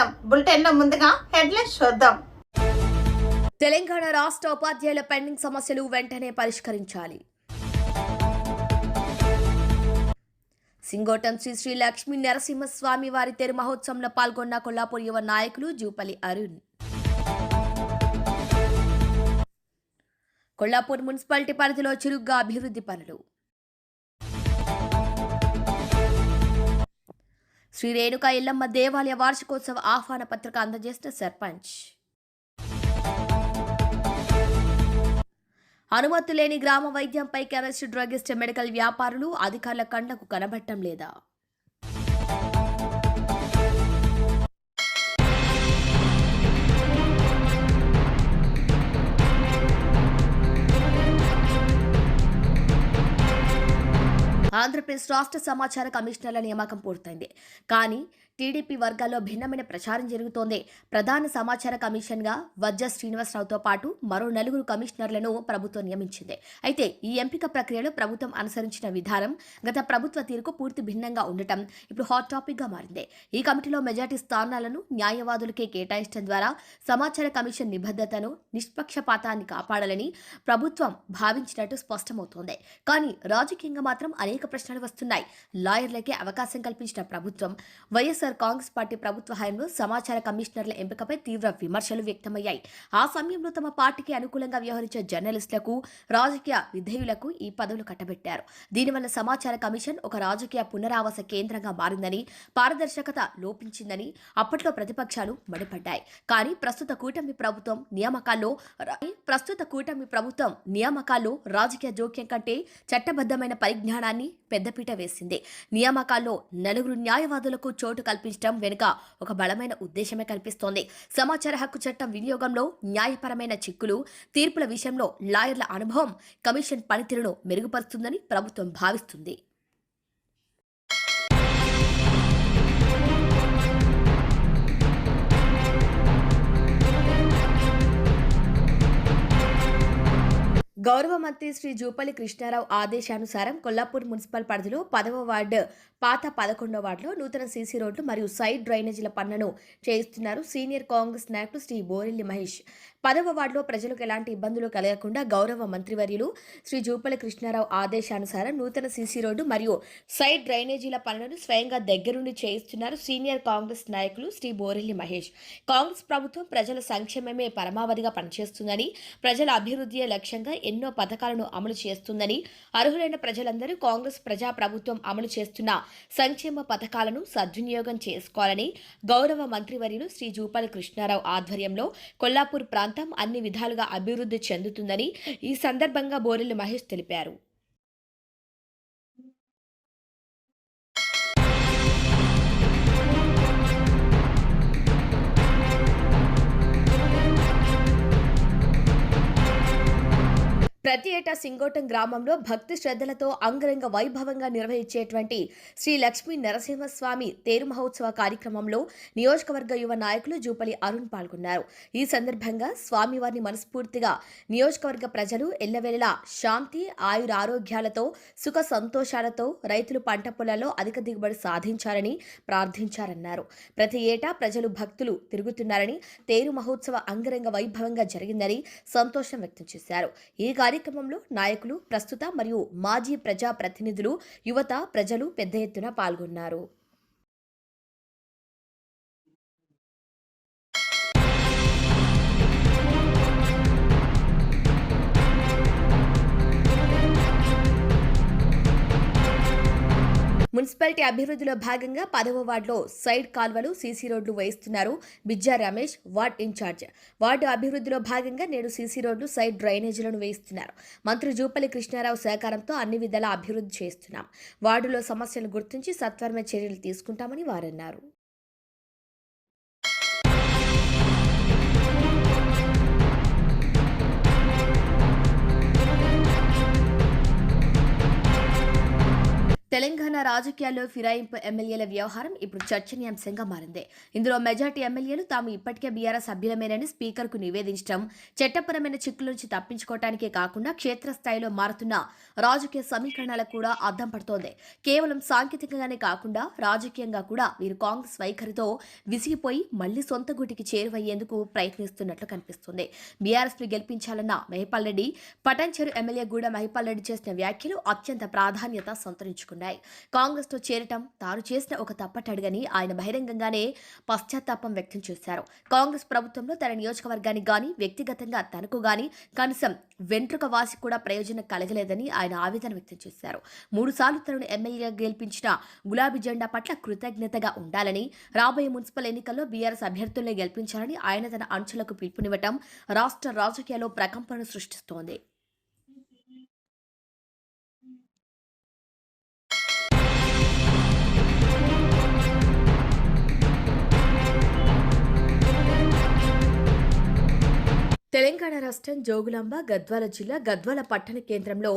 చేద్దాం బులెటిన్లో ముందుగా హెడ్లైన్స్ చూద్దాం. తెలంగాణ రాష్ట్ర ఉపాధ్యాయుల పెండింగ్ సమస్యలు వెంటనే పరిష్కరించాలి. సింగోటం శ్రీ శ్రీ లక్ష్మీ నరసింహస్వామి వారి తెరు మహోత్సవంలో పాల్గొన్న కొల్లాపూర్ యువ నాయకులు జూపల్లి అరుణ్. కొల్లాపూర్ మున్సిపాలిటీ పరిధిలో చురుగ్గా అభివృద్ధి పనులు. శ్రీ రేణుక ఇల్లమ్మ దేవాలయ వార్షికోత్సవ ఆహ్వాన పత్రిక అందజేసిన సర్పంచ్. అనుమతి లేని గ్రామ వైద్యంపై కెమిస్ట్ డ్రగిస్ట్ మెడికల్ వ్యాపారులు అధికారుల కండకు కనబట్టం లేదా? ఆంధ్రప్రదేశ్ రాష్ట్ర సమాచార కమిషనర్ల నియామకం పూర్తయింది. కానీ టీడీపీ వర్గాల్లో భిన్నమైన ప్రచారం జరుగుతోంది. ప్రధాన సమాచార కమిషన్గా వజ్ర శ్రీనివాసరావుతో పాటు మరో నలుగురు కమిషనర్లను ప్రభుత్వం నియమించింది. అయితే ఈ ఎంపిక ప్రక్రియలో ప్రభుత్వం అనుసరించిన విధానం గత ప్రభుత్వ తీరుకు పూర్తి భిన్నంగా ఉండటం ఇప్పుడు హాట్ టాపిక్గా మారింది. ఈ కమిటీలో మెజార్టీ స్థానాలను న్యాయవాదులకే కేటాయించడం ద్వారా సమాచార కమిషన్ నిబద్ధతను నిష్పక్షపాతాన్ని కాపాడాలని ప్రభుత్వం భావించినట్టు స్పష్టమవుతోంది. కానీ రాజకీయంగా మాత్రం అనేక ప్రశ్నలు వస్తున్నాయి. లాయర్లకే అవకాశం కల్పించిన ప్రభుత్వం వైఎస్ఆర్ కాంగ్రెస్ పార్టీ ప్రభుత్వ హయాంలో సమాచార కమిషనర్ల ఎంపికపై తీవ్ర విమర్శలు వ్యక్తమయ్యాయి. ఆ సమయంలో తమ పార్టీకి అనుకూలంగా వ్యవహరించే జర్నలిస్టులకు రాజకీయ విధేయులకు ఈ పదవులు కట్టబెట్టారు. దీనివల్ల సమాచార కమిషన్ ఒక రాజకీయ పునరావాస కేంద్రంగా మారిందని పారదర్శకత లోపించిందని అప్పట్లో ప్రతిపక్షాలు మండిపడ్డాయి. కానీ ప్రస్తుత కూటమి ప్రభుత్వం నియామకాల్లో ప్రస్తుత కూటమి ప్రభుత్వం నియామకాల్లో రాజకీయ జోక్యం కంటే చట్టబద్ధమైన పరిజ్ఞానాన్ని పెద్దపీట వేసింది. నియామకాల్లో నలుగురు న్యాయవాదులకు చోటు కల్పించడం వెనుక ఒక బలమైన ఉద్దేశమే కనిపిస్తోంది సమాచార హక్కు చట్టం వినియోగంలో న్యాయపరమైన చిక్కులు తీర్పుల విషయంలో లాయర్ల అనుభవం కమిషన్ పనితీరును మెరుగుపరుస్తుందని ప్రభుత్వం భావిస్తుంది. గౌరవ మంత్రి శ్రీ జూపల్లి కృష్ణారావు ఆదేశానుసారం కొల్లాపూర్ మున్సిపల్ పరిధిలో పదవ వార్డు పాత పదకొండవ వార్డులో నూతన సీసీ రోడ్లు మరియు సైడ్ డ్రైనేజీల పనులను చేయిస్తున్నారు సీనియర్ కాంగ్రెస్ నాయకుడు శ్రీ బోరెల్లి మహేష్. పదవ వార్డులో ప్రజలకు ఎలాంటి ఇబ్బందులు కలగకుండా గౌరవ మంత్రివర్యులు శ్రీ జూపల్లి కృష్ణారావు ఆదేశానుసారం నూతన సీసీ రోడ్డు మరియు సైడ్ డ్రైనేజీల పనులను స్వయంగా దగ్గరుండి చేయిస్తున్నారు సీనియర్ కాంగ్రెస్ నాయకులు శ్రీ బోరెల్లి మహేష్. కాంగ్రెస్ ప్రభుత్వం ప్రజల సంక్షేమమే పరమావధిగా పనిచేస్తుందని ప్రజల అభివృద్ధియే లక్ష్యంగా ఎన్నో పథకాలను అమలు చేస్తుందని అర్హులైన ప్రజలందరూ కాంగ్రెస్ ప్రజా ప్రభుత్వం అమలు చేస్తున్న సంక్షేమ పథకాలను సద్వినియోగం చేసుకోవాలని గౌరవ మంత్రివర్యులు శ్రీ జూపాల కృష్ణారావు ఆధ్వర్యంలో కొల్లాపూర్ ప్రాంతం అన్ని విధాలుగా అభివృద్ధి చెందుతుందని ఈ సందర్భంగా బోరెల్లి మహేష్ తెలిపారు. ప్రతి ఏటా సింగోటం గ్రామంలో భక్తి శ్రద్ధలతో అంగరంగ వైభవంగా నిర్వహించేటువంటి శ్రీ లక్ష్మీ నరసింహస్వామి తేరు మహోత్సవ కార్యక్రమంలో నియోజకవర్గ యువ నాయకులు జూపలి అరుణ్ పాల్గొన్నారు. ఈ సందర్భంగా స్వామివారిని మనస్ఫూర్తిగా నియోజకవర్గ ప్రజలు ఎల్లవేళలా శాంతి ఆయుర ఆరోగ్యాలతో సుఖ సంతోషాలతో రైతులు పంట పొలాల్లో అధిక దిగుబడి సాధించాలని ప్రార్థించారన్నారు. ప్రతి ఏటా ప్రజలు భక్తులు తిరుగుతున్నారని తేరు మహోత్సవ అంగరంగ వైభవంగా జరిగిందని సంతోషం వ్యక్తం చేశారు. ఈ కార్యక్రమంలో నాయకులు ప్రస్తుత మరియు మాజీ ప్రజా ప్రతినిధులు యువత ప్రజలు పెద్ద ఎత్తున పాల్గొన్నారు. మున్సిపాలిటీ అభివృద్ధిలో భాగంగా పదవ వార్డులో సైడ్ కాల్వలు సీసీ రోడ్లు వేయిస్తున్నారు Bijja Ramesh ward incharge. Ward అభివృద్ధిలో భాగంగా నేడు సీసీ రోడ్లు సైడ్ డ్రైనేజీలను వేయిస్తున్నారు. మంత్రి జూపల్లి కృష్ణారావు సహకారంతో అన్ని విధాలా అభివృద్ధి చేస్తున్నాం. వార్డులో సమస్యలు గుర్తించి సత్వరమే చర్యలు తీసుకుంటామని వారన్నారు. తెలంగాణ రాజకీయాల్లో ఫిరాయింపు ఎమ్మెల్యేల వ్యవహారం ఇప్పుడు చర్చనీయాంశంగా మారింది. ఇందులో మెజార్టీ ఎమ్మెల్యేలు తాము ఇప్పటికే బీఆర్ఎస్ సభ్యులమేనని స్పీకర్కు నివేదించడం చట్టపరమైన చిక్కుల నుంచి తప్పించుకోవటానికే కాకుండా క్షేత్రస్థాయిలో మారుతున్న రాజకీయ సమీకరణాలకు కూడా అద్దం పడుతోంది. కేవలం సాంకేతికంగానే కాకుండా రాజకీయంగా కూడా వీరు కాంగ్రెస్ వైఖరితో విసిగిపోయి మళ్ళీ సొంత గుటికి చేరువయ్యేందుకు ప్రయత్నిస్తున్నట్లు కనిపిస్తుంది. బీఆర్ఎస్ను గెలిపించాలన్న మహిపాల్ రెడ్డి పటంచెరు ఎమ్మెల్యే గూడ మహిపాల్ రెడ్డి చేసిన వ్యాఖ్యలు అత్యంత ప్రాధాన్యత సంతరించుకున్నాయి. కాంగ్రెస్తో చేరటం తాను చేసిన ఒక తప్పటడుగని ఆయన బహిరంగంగానే పశ్చాత్తాపం వ్యక్తం చేశారు. కాంగ్రెస్ ప్రభుత్వంలో తన నియోజకవర్గానికి గాని వ్యక్తిగతంగా తనకు గాని కనీసం వెంట్రుక వాసి కూడా ప్రయోజనం కలగలేదని ఆయన ఆవేదన వ్యక్తం చేశారు. మూడు సార్లు తనను ఎమ్మెల్యేగా గెలిపించిన గులాబీ జెండా పట్ల కృతజ్ఞతగా ఉండాలని రాబోయే మున్సిపల్ ఎన్నికల్లో బీఆర్ఎస్ అభ్యర్థుల్ని గెలిపించాలని ఆయన తన అంచులకు పిలుపునివ్వటం రాష్ట్ర రాజకీయాల్లో ప్రకంపనలు సృష్టిస్తోంది. తెలంగాణ రాష్ట్రం జోగులాంబ గద్వాల జిల్లా గద్వాల పట్టణ కేంద్రంలో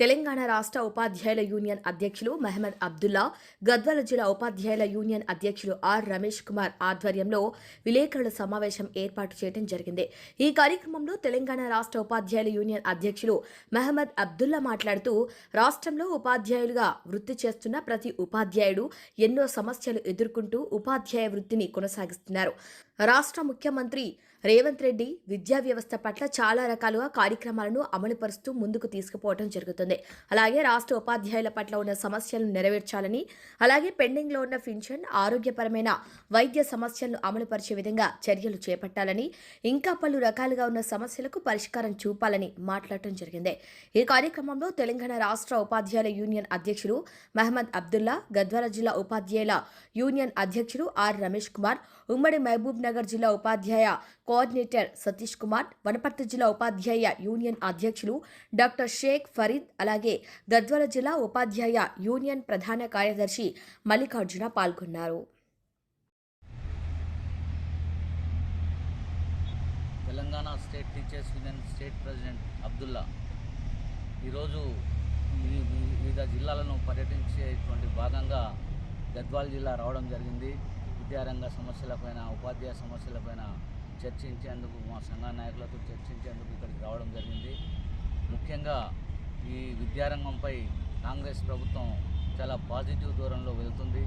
తెలంగాణ రాష్ట్ర ఉపాధ్యాయుల యూనియన్ అధ్యక్షులు మహమ్మద్ అబ్దుల్లా గద్వాల జిల్లా ఉపాధ్యాయుల యూనియన్ అధ్యక్షులు ఆర్ రమేష్ కుమార్ ఆధ్వర్యంలో విలేకరుల సమావేశం ఏర్పాటు చేయడం జరిగింది. ఈ కార్యక్రమంలో తెలంగాణ రాష్ట్ర ఉపాధ్యాయుల యూనియన్ అధ్యక్షులు మహమ్మద్ అబ్దుల్లా మాట్లాడుతూ రాష్ట్రంలో ఉపాధ్యాయులుగా వృత్తి చేస్తున్న ప్రతి ఉపాధ్యాయుడు ఎన్నో సమస్యలు ఎదుర్కొంటూ ఉపాధ్యాయ వృత్తిని కొనసాగిస్తున్నారు. రాష్ట్ర ముఖ్యమంత్రి రేవంత్ రెడ్డి విద్యా వ్యవస్థ పట్ల చాలా రకాలుగా కార్యక్రమాలను అమలుపరుస్తూ ముందుకు తీసుకుపోవడం జరుగుతుంది. అలాగే రాష్ట్ర ఉపాధ్యాయుల పట్ల ఉన్న సమస్యలను నెరవేర్చాలని అలాగే పెండింగ్లో ఉన్న ఫిన్షన్ ఆరోగ్యపరమైన వైద్య సమస్యలను అమలుపరిచే విధంగా చర్యలు చేపట్టాలని ఇంకా పలు రకాలుగా ఉన్న సమస్యలకు పరిష్కారం చూపాలని మాట్లాడటం జరిగింది. ఈ కార్యక్రమంలో తెలంగాణ రాష్ట్ర ఉపాధ్యాయుల యూనియన్ అధ్యక్షులు మహమ్మద్ అబ్దుల్లా గద్వాల జిల్లా ఉపాధ్యాయుల యూనియన్ అధ్యక్షులు ఆర్ రమేష్ కుమార్ ఉమ్మడి మహబూబ్ నగర్ జిల్లా ఉపాధ్యాయ కోఆర్డినేటర్ సతీష్ కుమార్ వనపర్తి జిల్లా ఉపాధ్యాయ యూనియన్ అధ్యక్షులు డాక్టర్ షేక్ ఫరీద్ అలాగే గద్వాల జిల్లా ఉపాధ్యాయ యూనియన్ ప్రధాన కార్యదర్శి మల్లికార్జున పాల్గొన్నారు. Telangana state teachers union state president Abdullah ఈరోజు వివిధ జిల్లాలను పర్యటించేటువంటి భాగంగా గద్వాల జిల్లా రావడం జరిగింది. విద్యారంగ సమస్యలపైన ఉపాధ్యాయ సమస్యలపైన చర్చించేందుకు మా సంఘ నాయకులతో చర్చించేందుకు ఇక్కడికి రావడం జరిగింది. ముఖ్యంగా ఈ విద్యారంగంపై కాంగ్రెస్ ప్రభుత్వం చాలా పాజిటివ్ దూరంలో వెళ్తుంది.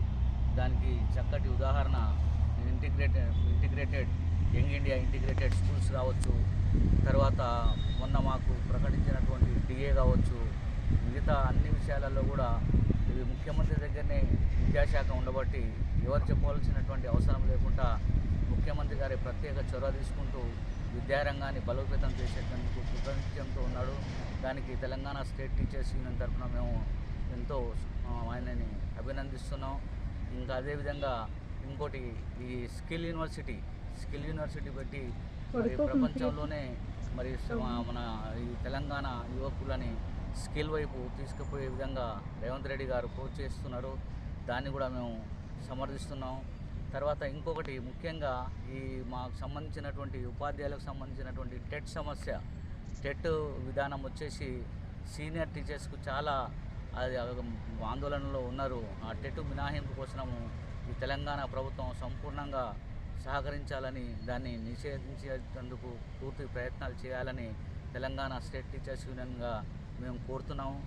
దానికి చక్కటి ఉదాహరణ integrated integrated young India integrated schools కావచ్చు తర్వాత మొన్న మాకు ప్రకటించినటువంటి డిఏ కావచ్చు మిగతా అన్ని విషయాలలో కూడా ఇవి ముఖ్యమంత్రి దగ్గరనే విద్యాశాఖ ఉండబట్టి ఎవరు చెప్పవలసినటువంటి అవసరం లేకుండా ముఖ్యమంత్రి గారి ప్రత్యేక చొరవ తీసుకుంటూ విద్యారంగాన్ని బలోపేతం చేసేందుకు కృతజ్ఞతతో ఉన్నాడు. దానికి తెలంగాణ స్టేట్ టీచర్స్ యూనియన్ తరఫున మేము ఎంతో ఆయనని అభినందిస్తున్నాం. ఇంకా అదేవిధంగా ఇంకోటి ఈ స్కిల్ యూనివర్సిటీ స్కిల్ యూనివర్సిటీ పెట్టి మరి ప్రపంచంలోనే మరి మన ఈ తెలంగాణ యువకులని స్కిల్ వైపు తీసుకుపోయే విధంగా రేవంత్ రెడ్డి గారు ప్రోత్సహిస్తున్నారు దాన్ని కూడా మేము సమర్థిస్తున్నాం. తర్వాత ఇంకొకటి ముఖ్యంగా ఈ మాకు సంబంధించినటువంటి ఉపాధ్యాయులకు సంబంధించినటువంటి టెట్ సమస్య టెట్ విధానం వచ్చేసి సీనియర్ టీచర్స్కు చాలా అది ఆందోళనలో ఉన్నారు. ఆ టెట్ మినహాయింపు కోసము ఈ తెలంగాణ ప్రభుత్వం సంపూర్ణంగా సహకరించాలని దాన్ని నిషేధించేందుకు పూర్తి ప్రయత్నాలు చేయాలని తెలంగాణ స్టేట్ టీచర్స్ యూనియన్గా మేము కోరుతున్నాము.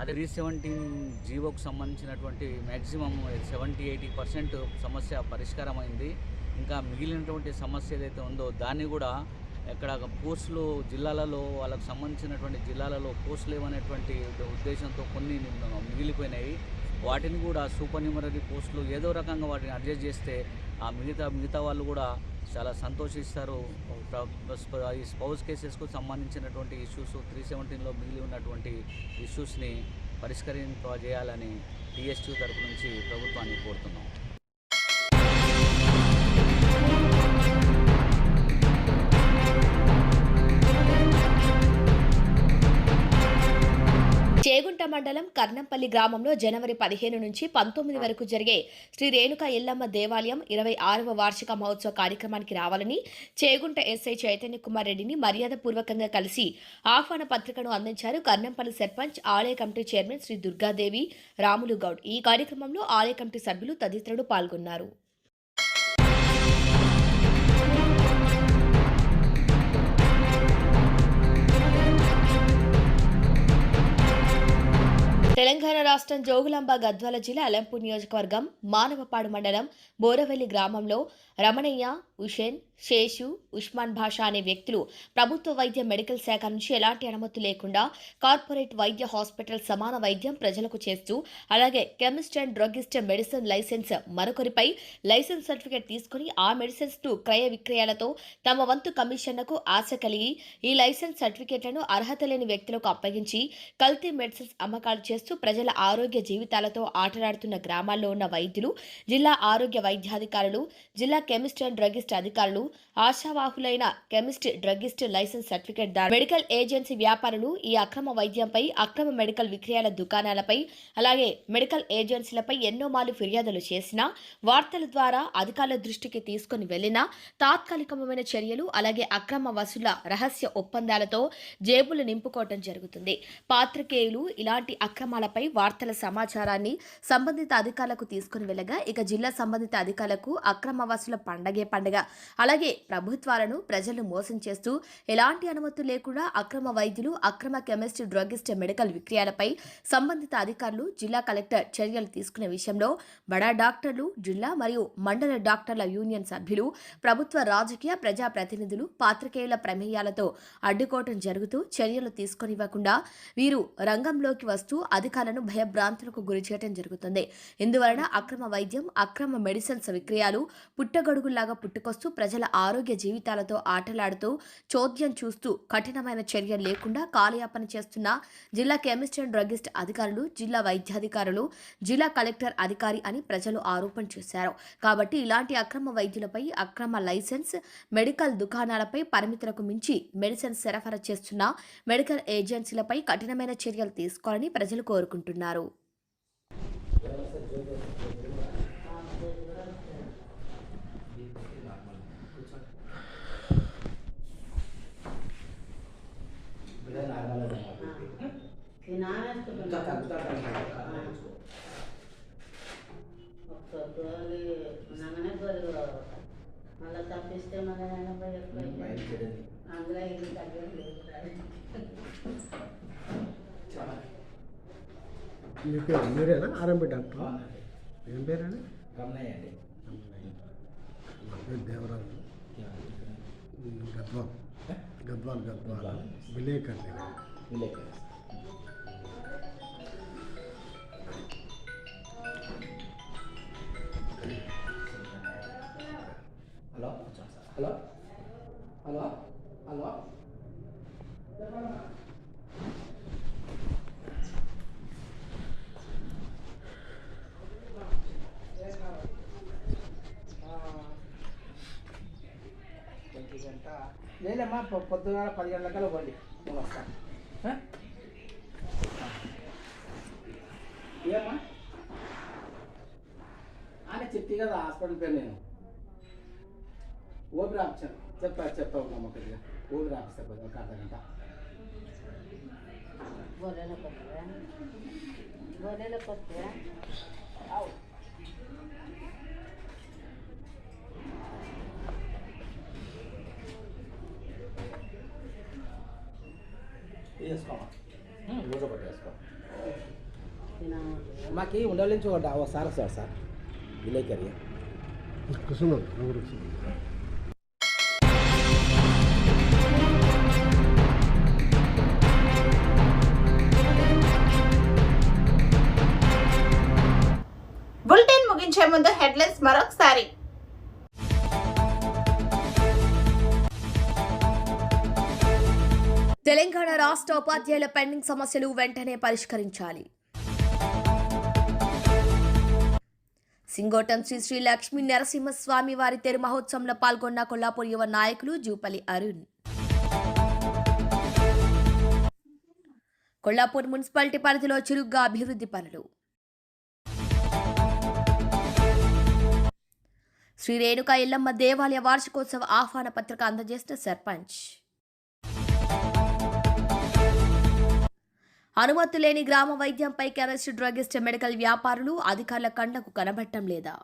అదే త్రీ సెవెంటీన్ జీవోకు సంబంధించినటువంటి మ్యాక్సిమం సెవెంటీ ఎయిటీ పర్సెంట్ సమస్య పరిష్కారమైంది. ఇంకా మిగిలినటువంటి సమస్య ఏదైతే ఉందో దాన్ని కూడా ఇక్కడ పోస్టులు జిల్లాలలో వాళ్ళకు సంబంధించినటువంటి జిల్లాలలో పోస్టులు లేవనేటువంటి ఉద్దేశంతో కొన్ని మిగిలిపోయినాయి. వాటిని కూడా సూపర్ న్యూమరీ పోస్టులు ఏదో రకంగా వాటిని అడ్జస్ట్ చేస్తే ఆ మిగతా మిగతా వాళ్ళు కూడా చాలా సంతోషిస్తారు. ఈ స్పౌస్ కేసెస్కు సంబంధించినటువంటి ఇష్యూస్ త్రీ సెవెంటీన్లో మిగిలి ఉన్నటువంటి ఇష్యూస్ని పరిష్కరింపజేయాలని టీఎస్టీ తరపు నుంచి ప్రభుత్వాన్ని కోరుతున్నాం. మండలం కర్నంపల్లి గ్రామంలో జనవరి పదిహేను నుంచి పంతొమ్మిది వరకు జరిగే శ్రీ రేణుక ఎల్లమ్మ దేవాలయం ఇరవై ఆరవ వార్షిక మహోత్సవ కార్యక్రమానికి రావాలని చేగుంట ఎస్ఐ చైతన్య కుమార్ రెడ్డిని మర్యాదపూర్వకంగా కలిసి ఆహ్వాన పత్రికను అందించారు కర్నంపల్లి సర్పంచ్ ఆలయ కమిటీ చైర్మన్ శ్రీ దుర్గాదేవి రాములు గౌడ్. ఈ కార్యక్రమంలో ఆలయ కమిటీ సభ్యులు తదితరులు పాల్గొన్నారు. తెలంగాణ రాష్ట్రం జోగులాంబ గద్వాల జిల్లా అలంపూర్ నియోజకవర్గం మానవపాడు మండలం బోరవెల్లి గ్రామంలో రమణయ్య హుషేన్ శేషు ఉస్మాన్ భాషా అనే వ్యక్తులు ప్రభుత్వ వైద్య మెడికల్ శాఖ నుంచి ఎలాంటి అనుమతి లేకుండా కార్పొరేట్ వైద్య హాస్పిటల్ సమాన వైద్యం ప్రజలకు చేస్తూ అలాగే chemist and druggist medicine license మరొకరిపై license certificate తీసుకుని ఆ మెడిసిన్స్ను క్రయ విక్రయాలతో తమ వంతు కమిషన్లకు ఆశ కలిగి ఈ లైసెన్స్ సర్టిఫికేట్లను అర్హత లేని వ్యక్తులకు అప్పగించి కల్తీ మెడిసిన్స్ అమ్మకాలు చేస్తూ ప్రజల ఆరోగ్య జీవితాలతో ఆటలాడుతున్న గ్రామాల్లో ఉన్న వైద్యులు జిల్లా ఆరోగ్య వైద్యాధికారులు జిల్లా కెమిస్ట్ అండ్ డ్రగిస్ట్ అధికారులు ఆశావాహులైన కెమిస్ట్ డ్రగిస్ట్ లైసెన్స్ సర్టిఫికేట్ దారు. మెడికల్ ఏజెన్సీ వ్యాపారులు ఈ అక్రమ వైద్యంపై అక్రమ మెడికల్ విక్రయాల దుకాణాలపై అలాగే మెడికల్ ఏజెన్సీలపై ఎన్నో మాలు ఫిర్యాదులు చేసినా వార్తల ద్వారా అధికారుల దృష్టికి తీసుకుని వెళ్ళినా తాత్కాలికమైన చర్యలు అలాగే అక్రమ వసూల రహస్య ఒప్పందాలతో జేబులు నింపుకోవటం జరుగుతుంది. పాత్రికేయులు ఇలాంటి అక్రమాలపై వార్తల సమాచారాన్ని సంబంధిత అధికారులకు తీసుకుని వెళ్ళగా ఇక జిల్లా సంబంధిత అధికారులకు అక్రమ వసూల పండగే పండగ అలాగే ప్రభుత్వాలను ప్రజలు మోసం చేస్తూ ఎలాంటి అనుమతులు లేకుండా అక్రమ వైద్యులు అక్రమ కెమిస్ట్ డ్రగిస్ట్ మెడికల్ విక్రయాలపై సంబంధిత అధికారులు జిల్లా కలెక్టర్ చర్యలు తీసుకునే విషయంలో బడా డాక్టర్లు జిల్లా మరియు మండల డాక్టర్ల యూనియన్ సభ్యులు ప్రభుత్వ రాజకీయ ప్రజా ప్రతినిధులు పాత్రికేయుల ప్రమేయాలతో అడ్డుకోవటం జరుగుతూ చర్యలు తీసుకొనివ్వకుండా వీరు రంగంలోకి వస్తూ అధికారులను భయభ్రాంతులకు గురి చేయడం జరుగుతుంది. ఇందువలన అక్రమ వైద్యం అక్రమ మెడిసిన్స్ విక్రయాలు పుట్టగొడుగుల్లాగా పుట్టుకొస్తూ ప్రజల ఆరోగ్య జీవితాలతో ఆటలాడుతూ చోద్యం చూస్తూ కఠినమైన చర్యలు లేకుండా కాలయాపన చేస్తున్న జిల్లా కెమిస్ట్ అండ్ డ్రగిస్ట్ అధికారులు జిల్లా వైద్యాధికారులు జిల్లా కలెక్టర్ అధికారి అని ప్రజలు ఆరోపణ చేశారు. కాబట్టి ఇలాంటి అక్రమ వైద్యులపై అక్రమ లైసెన్స్ మెడికల్ దుకాణాలపై పరిమితులకు మించి మెడిసిన్ సరఫరా చేస్తున్న మెడికల్ ఏజెన్సీలపై కఠినమైన చర్యలు తీసుకోవాలని ప్రజలు కోరుకుంటున్నారు. మీ పేరు? మీరేనా? RMP doctor? ఏం పేరండి రమణయ్య అండి. నా పేరు దేవరాజు గద్వాల్. గద్వాల్ గద్వాల్. విలేకర్ విలేకర్. లేదమ్మా పొ- పొద్దుగాల పది గంటలకల్లా పోండి నేను వస్తాను ఆ? ఏమ్మా అని చెప్తే కదా హాస్పిటల్ పేరు నేను ఓపి రాపించాను చెప్తా చెప్తా ఉన్నాము కొద్దిగా ఓపి రాపిస్తా కొద్దిగా ఒక అర్ధ గంట గొర్రెల కొత్తగా గొర్రెల కొత్తగా మాకు ఉండల నుంచి ఒక ఒకసారి వస్తారు సార్ విలేకరి బులెటిన్ ముగించే ముందు హెడ్లైన్స్ మరొకసారి. తెలంగాణ రాష్ట్ర ఉపాధ్యాయుల పెండింగ్ సమస్యలు వెంటనే పరిష్కరించాలి. సింగోటం శ్రీ శ్రీ లక్ష్మీ నరసింహస్వామి వారి తెరు మహోత్సవంలో పాల్గొన్న కొల్లాపూర్ యువ నాయకులు జూపల్లి అరుణ్. కొల్లాపూర్ మున్సిపాలిటీ పరిధిలో చురుగ్గా అభివృద్ధి పనులు. శ్రీ రేణుక ఎల్లమ్మ దేవాలయ వార్షికోత్సవ ఆహ్వాన పత్రిక అందజేసిన సర్పంచ్. అనుమతి లేని గ్రామ వైద్యంపై అరెస్ట్ డ్రగిస్ట్ మెడికల్ వ్యాపారులు అధికారుల కండ్లకు కనబట్టం లేదా?